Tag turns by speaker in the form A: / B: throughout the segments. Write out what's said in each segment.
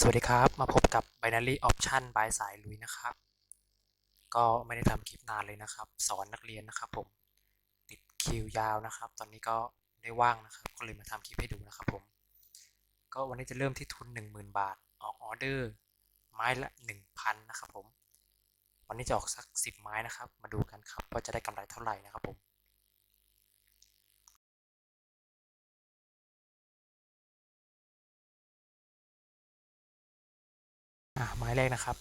A: สวัสดีครับ มาพบกับ Binary Option by สายลุยนะครับ ก็ไม่ได้ทำคลิปนานเลยนะครับ สอนนักเรียนนะครับผม ติดคิวยาวนะครับ ตอนนี้ก็ได้ว่างนะครับ ก็เลยมาทำคลิปให้ดูนะครับผม ก็วันนี้จะเริ่มที่ทุน 10,000 บาท ออกออเดอร์ ไม้ละ 1,000 นะครับผม วันนี้จะออกสัก 10 ไม้นะครับ มาดูกันครับว่าจะได้กำไรเท่าไหร่นะครับผม อะไม้แรกนะครับ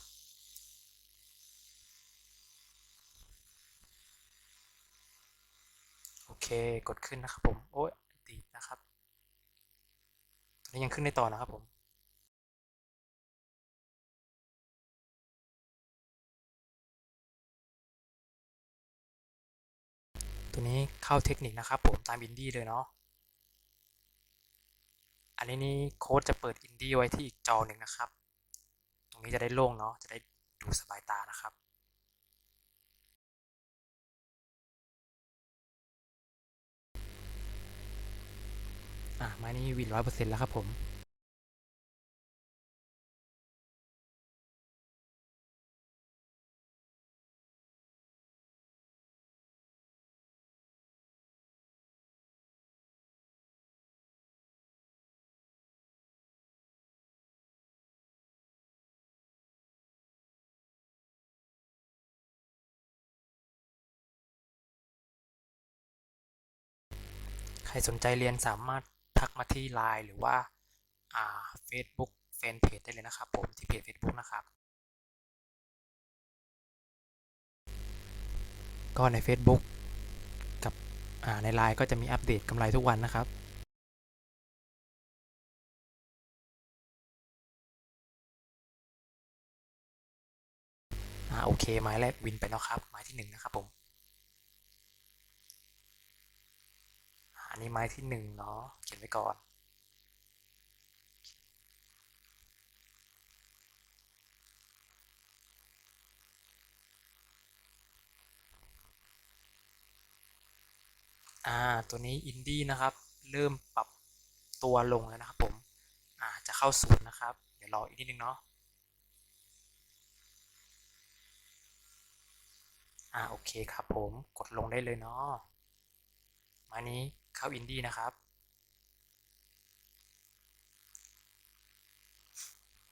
A: โอเคกดขึ้นนะครับผมโอ้ยติดนะครับตอนนี้ยังขึ้นได้ต่อนะครับผมตัวนี้เข้าเทคนิคนะครับผมตามอินดี้เลยเนาะอันนี้นี่โค้ดจะเปิดอินดี้ไว้ที่อีกจอหนึ่งนะครับ รงนี้จะได้โล่งเนาะ จะได้ดูสบายตานะครับอะไม้นี้วินร้อยเปอร์เซ็นต์แล้วครับผม รสนใจเรียนสามารถทักมาที่ Line หรือว่าอ่า Facebook แฟนเพจได้เลยนะครับผมที่เพจ Facebook นะครับ ก็ใน Facebook กับอ่าใน Line ก็จะมีอัปเดตกำไรทุกวันนะครับอ่าโอเคไม้แรกวินไปแล้วครับไม้ที่หนึ่งนะครับผม นนี้ไม้ที่หนึ่งเนาะเขียนไว้ก่อน อ่า ตัวนี้อินดี้นะครับ เริ่มปรับตัวลงแล้วนะครับผม อ่า จะเข้าศูนย์นะครับ เดี๋ยวรออีกนิดนึงเนาะอ่าโอเคครับผมกดลงได้เลยเนาะมานี้ เข้าอินดี้นะครับ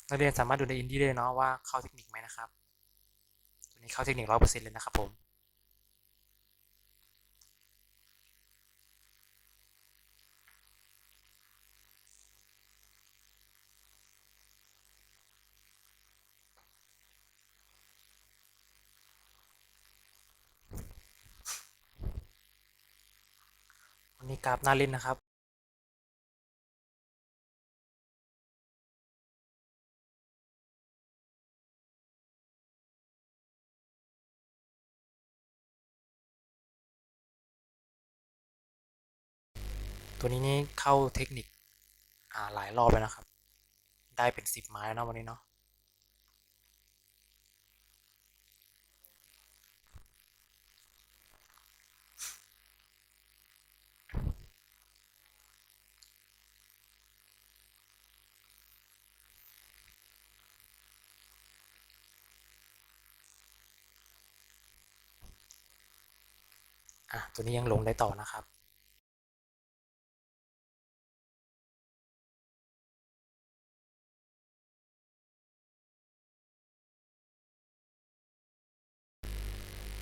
A: นักเรียนสามารถดูในอินดี้ได้เนาะว่าเข้าเทคนิคไหมนะครับ ตัวนี้เข้าเทคนิคร้อยเปอร์เซ็นต์เลยนะครับผม กราฟน่าเล่นนะครับตัวนี้นี่เข้าเทคนิคหลายรอบแล้วนะครับ ได้เป็นสิบไม้แล้วนะวันนี้เนาะ อะตัวนี้ยังลงได้ต่อนะครับ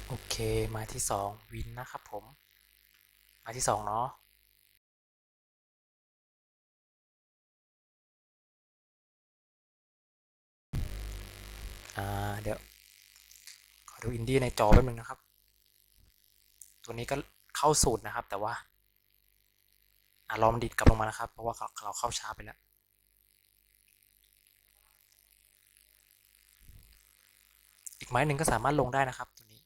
A: โอเคม้ที่สองวินนะครับผมม้ที่สองเนาะอ่าเดี๋ยว ขอดูอินดี้ในจอแป๊บนึงนะครับ ตัวนี้ก็เข้าสูตรนะครับ แต่ว่าอ่ารอมันดิดกลับลงมานะครับ เพราะว่าเราเข้าช้าไปแล้วอีกไม้หนึ่งก็สามารถลงได้นะครับตัวนี้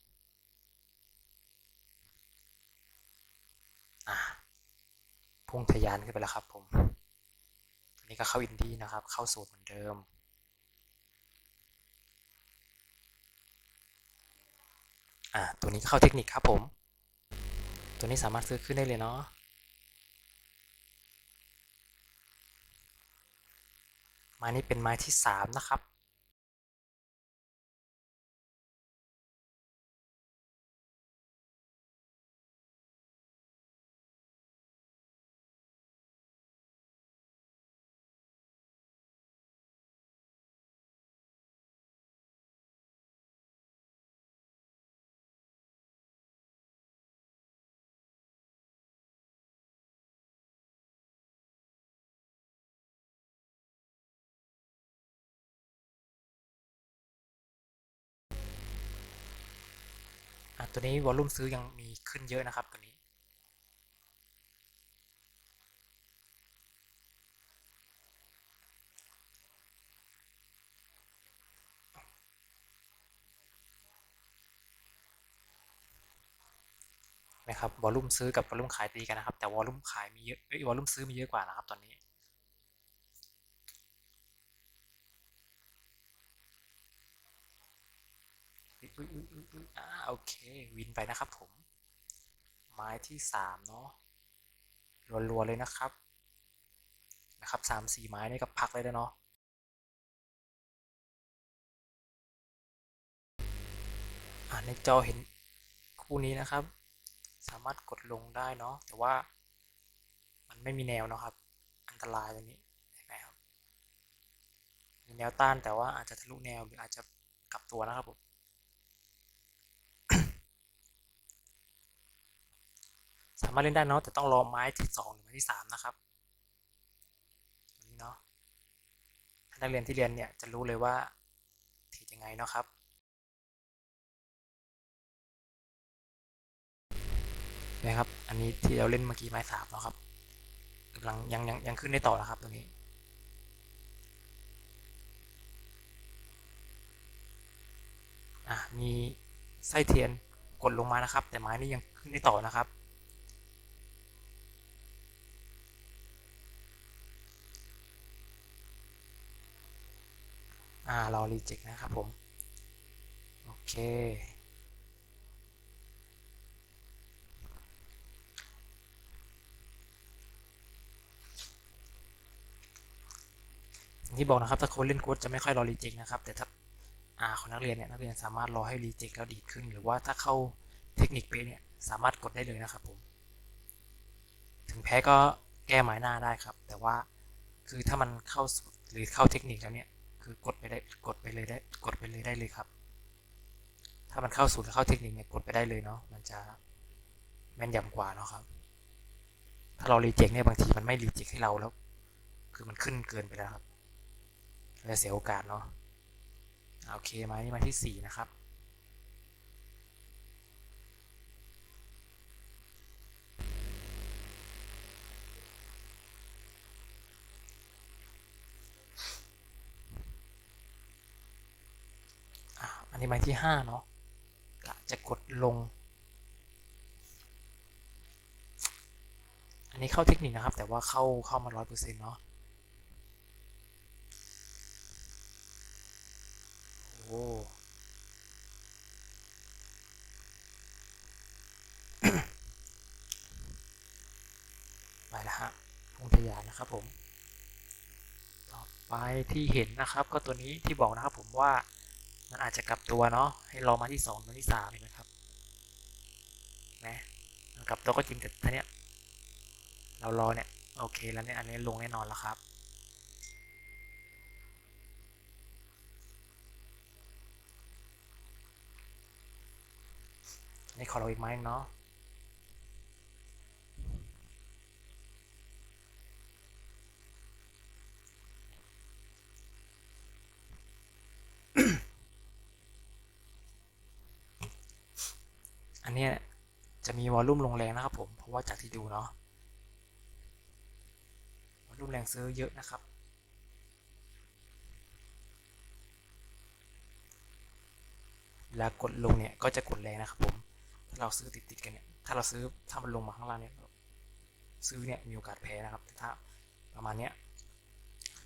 A: อ่าพุ่งทะยานขึ้นไปแล้วครับผมตัวนี้ก็เข้าอินดี้นะครับ เข้าสูตรเหมือนเดิมอ่าตัวนี้ก็เข้าเทคนิคครับผม ตัวนี้สามารถซื้อขึ้นได้เลยเนาะไม้นี้เป็นไม้ที่สามนะครับ ตัวนี้วอลลุ่มซื้อยังมีขึ้นเยอะนะครับตัวนี้ นะครับวอลลุ่มซื้อกับวอลลุ่มขายตีกันนะครับ แต่วอลลุ่มขายมีเยอะเอ้ยวอลลุ่มซื้อมีเยอะกว่านะครับตอนนี้อุ๊ยอุ๊ย อ่าโอเค วินไปนะครับผม ไม้ที่สามเนาะรัวๆเลยนะครับ นะครับสามสี่ไม้นี่ก็พักเลยนะเนาะอ่าในจอเห็นคู่นี้นะครับ สามารถกดลงได้เนาะแต่ว่ามันไม่มีแนวเนาะครับ อันตรายตรงนี้เห็นไหมครับมีแนวต้านแต่ว่าอาจจะทะลุแนวหรืออาจจะกลับตัวนะครับผม สามารถเล่นได้เนาะแต่ต้องรอไม้ที่สองหรือไม้ที่สามนะครับนี้เนาะนักเรียนที่เรียนเนี่ยจะรู้เลยว่าถีดยังไงเนาะครับนะครับ อันนี้ที่เราเล่นเมื่อกี้ไม้สามเนาะครับกำลังยังยังยังขึ้นได้ต่อนะครับตรงนี้อะมีไส้เทียนกดลงมานะครับ แต่ไม้นี้ยังขึ้นได้ต่อนะครับ อ่ารอรีเจ็คนะครับผม โอเคอย่างที่บอกนะครับ ถ้าคนเล่นโค้ดจะไม่ค่อยรอรีเจ็คนะครับ แต่ถ้าอ่าของนักเรียนเนี่ยนักเรียนสามารถรอให้รีเจ็คแล้วดีดขึ้น หรือว่าถ้าเข้าเทคนิคเปเนี่ยสามารถกดได้เลยนะครับผม ถึงแพ้ก็แก้หมายหน้าได้ครับ แต่ว่าคือถ้ามันเข้าหรือเข้าเทคนิคแล้วเนี่ย คือกดไปได้กดไปเลยได้กดไปเลยได้เลยครับ ถ้ามันเข้าสูตรเข้าเทคนิคเนี่ยกดไปได้เลยเนาะมันจะแม่นยำกว่าเนาะครับ ถ้าเรารีเจ็คเนี่ยบางทีมันไม่รีเจ็คให้เราแล้ว คือมันขึ้นเกินไปแล้วครับจะเสียโอกาสเนาะโอเคมานี่มาที่สี่นะครับ นนี้ไม้ที่ห้าเนาะกะจะกดลง อันนี้เข้าเทคนิคนะครับ แต่ว่าเข้าเข้ามาร้อยเปอร์เซ็นต์เนาะโอ้ไปแล้วฮะพุ่งทยานนะครับผม ต่อไปที่เห็นนะครับ ก็ตัวนี้ที่บอกนะครับผมว่า มันอาจจะกลับตัวเนาะให้รอมาที่สองมาที่สามเห็นไหมครับนะกลับตัวก็จริงแต่ท่านี้เรารอเนี่ยโอเคแล้วเนี่ยอันนี้ลงแน่นอนแล้วครับนี่ขอเราอีกไม้เนาะ อันนี้จะมีวอลลุ่มลงแรงนะครับผม เพราะว่าจากที่ดูเนาะ วอลลุ่มแรงซื้อเยอะนะครับ เวลากดลงเนี่ยก็จะกดแรงนะครับผม ถ้าเราซื้อติดติดกันเนี่ย ถ้าเราซื้อถ้ามันลงมาข้างล่างเนี่ย ซื้อเนี่ยมีโอกาสแพ้นะครับ แต่ถ้าประมาณเนี้ย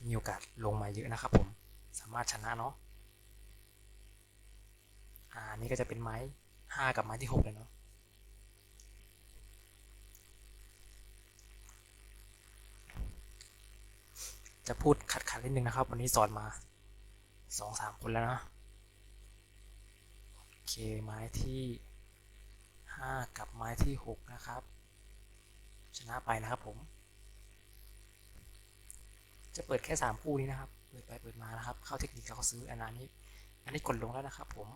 A: มีโอกาสลงมาเยอะนะครับผม สามารถชนะเนาะ อ่า นี่ก็จะเป็นไม้ ห้ากับไม้ที่หกเลยเนาะจะพูดขัดขัดๆนิดนึงนะครับ วันนี้สอนมาสองสามคนแล้วนะ โอเค ไม้ที่ห้ากับไม้ที่หกนะครับ ชนะไปนะครับผม จะเปิดแค่สามคู่นี้นะครับ เปิดไปเปิดมานะครับ เข้าเทคนิคแล้วก็ซื้ออันนี้ อันนี้กดลงแล้วนะครับผม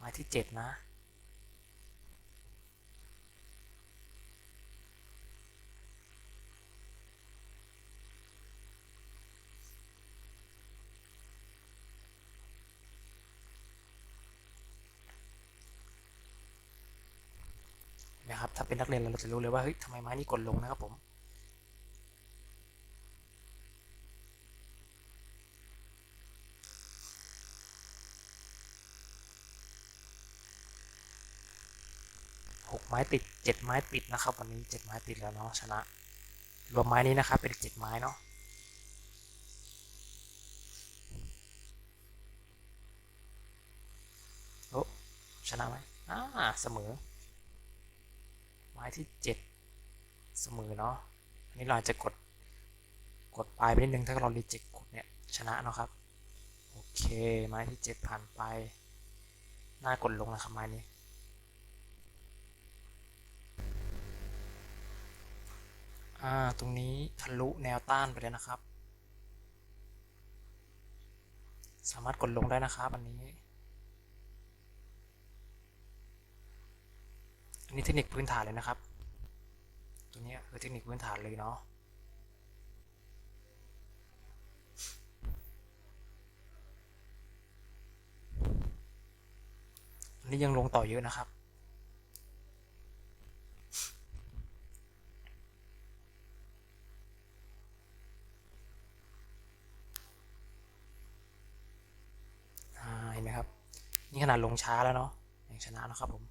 A: ไม้ที่เจ็ดนะ นะครับ ถ้าเป็นนักเรียนเราจะรู้เลยว่าเฮ้ยทำไมไม้นี้กดลงนะครับผม หกไม้ติดเจ็ดไม้ติดนะครับ วันนี้เจ็ดไม้ติดแล้วเนาะชนะ รวมไม้นี้นะครับเป็นเจ็ดไม้เนาะโอ้ชนะไหมอ่าเสมอ ไม้ที่เจ็ดเสมอเนาะอันนี้เราจะกดกดปลายไปนิดนึงถ้าเรารีเจ็คกดเนี่ยชนะเนาะครับ โอเค ไม้ที่เจ็ดผ่านไปน้ากดลงนะครับไม้นี้ อ่า ตรงนี้ทะลุแนวต้านไปเลยนะครับ สามารถกดลงได้นะครับ อันนี้ อันนี้เทคนิคพื้นฐานเลยนะครับ ตัวนี้คือเทคนิคพื้นฐานเลยเนาะอันนี้ยังลงต่อเยอะนะครับ นี่ขนาดลงช้าแล้วเนาะยังชนะนะครับผม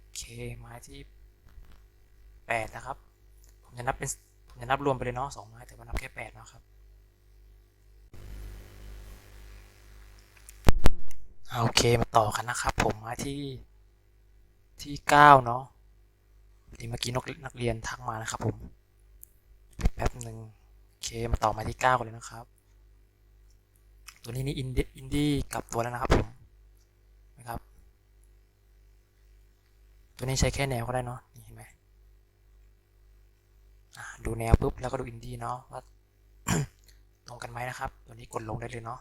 A: โอเคไม้ที่แปดนะครับ ผมจะนับเป็นผมจะนับรวมไปเลยเนาะสองไม้แต่ว่านับแค่แปดนะครับโอเคมาต่อกันนะครับผมไม้ที่ที่เก้าเนาะที่เมื่อกี้นกนักเรียนทักมานะครับผมแป๊บหนึ่งโอเคมาต่อม้ที่เก้ากันเลยนะครับ ตัวนี้นี่อินดี้กับตัวแล้วนะครับผม นะครับ ตัวนี้ใช้แค่แนวก็ได้เนาะนี่เห็นไหมดูแนวปุ๊บแล้วก็ดูอินดี้เนาะว่าตรงกันไหมนะครับ ตัวนี้กดลงได้เลยเนาะ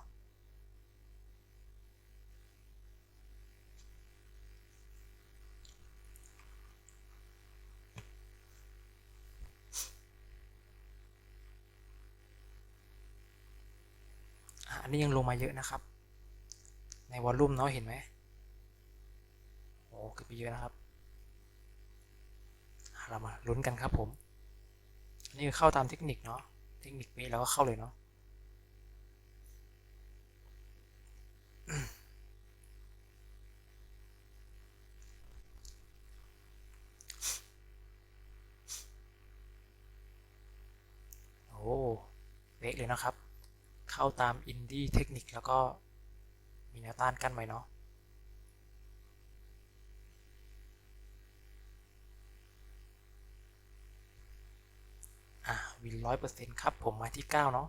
A: อันนี้ยังลงมาเยอะนะครับ ในวอลลุ่มเนาะเห็นไหม ขึ้นไปเยอะนะครับ เรามาลุ้นกันครับผม นี่คือเข้าตามเทคนิคเนาะ เทคนิคนี้เราก็เข้าเลยเนาะโอ้เป๊ะเลยนะครับ เข้าตามอินดี้เทคนิคแล้วก็มีแนวต้านกั้นไว้เนาะ อะ วินร้อยเปอร์เซ็นต์ครับ ผมมาที่เก้าเนาะ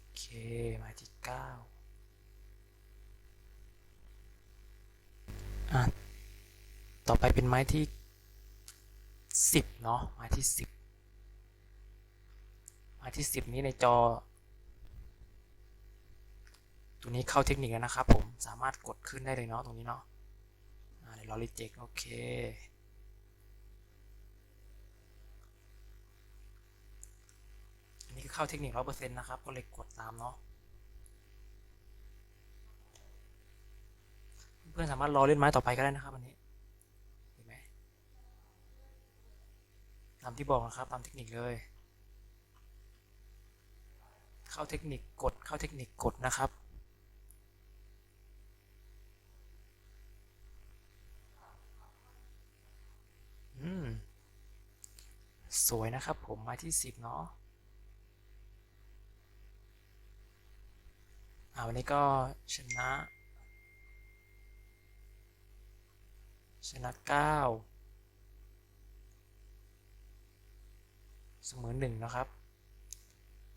A: โอเค มาที่เก้าอะต่อไปเป็นไม้ที่สิบเนาะไม้ที่สิบไม้ที่สิบนี้ในจอ ตัวนี้เข้าเทคนิคแล้วนะครับผมสามารถกดขึ้นได้เลยเนาะตรงนี้เนาะอ่าเดี๋ยวเรารีเจ็คโอเค นนี้คือเข้าเทคนิคร้อยเปอร์เซ็นต์นะครับ ก็เลยกดตามเนาะ เพื่อนสามารถรอเล่นไม้ต่อไปก็ได้นะครับอันนี้เห็นไหมตามที่บอกนะครับ ตามเทคนิคเลย เข้าเทคนิคกด เข้าเทคนิคกดนะครับอืมสวยนะครับผมม้ที่สิบเนาะ อ่าวันนี้ก็ชนะ ชนะเก้าเสมอหนึ่งนะครับ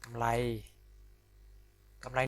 A: กำไรกำไร